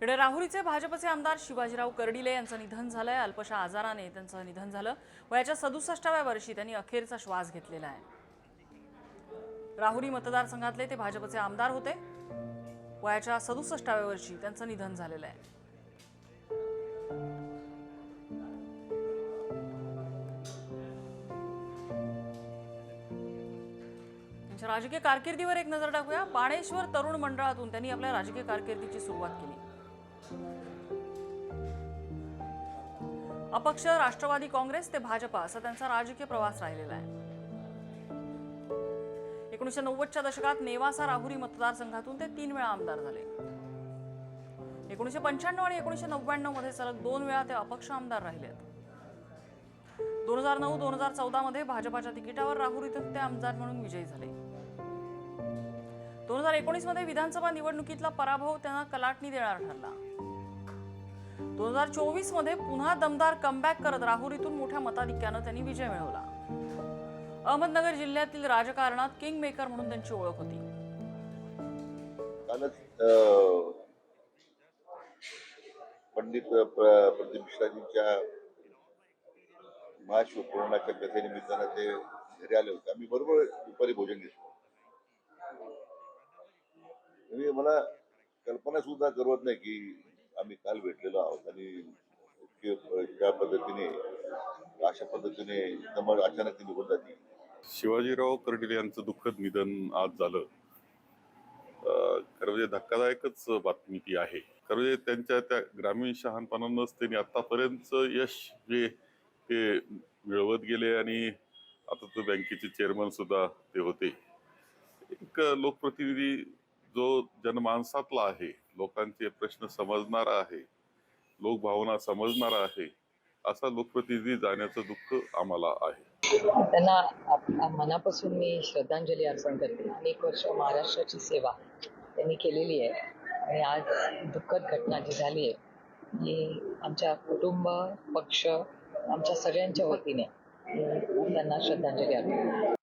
इकडे राहुरीचे भाजपचे आमदार शिवाजीराव कर्डिले यांचं निधन झालंय. अल्पशा आजाराने त्यांचं निधन झालं. वयाच्या सदुसष्टाव्या वर्षी त्यांनी अखेरचा श्वास घेतलेला आहे. राहुरी मतदारसंघातले ते भाजपचे आमदार होते. वयाच्या सदुसष्टाव्या वर्षी त्यांचं निधन झालेलं आहे. राजकीय कारकिर्दीवर एक नजर टाकूया. बाणेश्वर तरुण मंडळातून त्यांनी आपल्या राजकीय कारकिर्दीची सुरुवात केली. अपक्ष राष्ट्रवादी काँग्रेस ते भाजपा असा त्यांचा राजकीय प्रवास राहिलेला आहे. एकोणीसशे नव्वदच्या दशकात नेवासा राहुरी मतदारसंघातून ते तीन वेळा आमदार झाले. एकोणीसशे पंच्याण्णव आणि एकोणीसशे नव्याण्णवमध्ये सलग दोन वेळा ते अपक्ष आमदार राहिलेत दोन हजार नऊ दोन हजार चौदा मध्ये भाजपाच्या तिकिटावर राहुरी ते आमदार म्हणून विजयी झाले. एकोणीसमध्ये एकोणीसमध्ये विधानसभा निवडणुकीतला पराभव त्यांना कलाटणी देणार ठरला. दोन हजार चोवीसमध्ये पुन्हा दमदार कमबॅक करत राहुरीतून मोठ्या मताधिक्यानं त्यांनी विजय मिळवला. अहमदनगर जिल्ह्यातील राजकारणात किंग मेकर म्हणून त्यांची ओळख होती. पंडित प्रदीप मिश्राजींच्या महाशिव कथेनिमित्तानं ते घरी आले होते. आम्ही बरोबर दुपारी भोजन घेतलं. म्हणजे मला कल्पना सुद्धा करवत नाही की आम्ही काल भेटलेलो आहोत. आणि ज्या पद्धतीने अशा पद्धतीने एकदम अचानक निघून जाते. शिवाजीराव कर्डिले यांचं दुःखद निधन आज झालं. खरं म्हणजे धक्कादायकच बातमी ती आहे. खरं म्हणजे त्यांच्या त्या ग्रामीण शहाणपणानंच त्यांनी आतापर्यंत यश जे ते मिळवत गेले आणि आता तो बँकेचे चेअरमन सुद्धा ते होते. एक लोकप्रतिनिधी जो जनमानसातला आहे लोकांचे प्रश्न समजणारा आहे लोकभावना समजणारा आहे असा लोकप्रतिनिधी जाण्याचं दुःख आम्हाला आहे. त्यांना मनापासून मी श्रद्धांजली अर्पण करते. अनेक वर्ष महाराष्ट्राची सेवा त्यांनी केलेली आहे आणि आज दुःखद घटना जी झाली आहे ही आमच्या कुटुंब पक्ष आमच्या सगळ्यांच्या वतीने त्यांना श्रद्धांजली अर्पण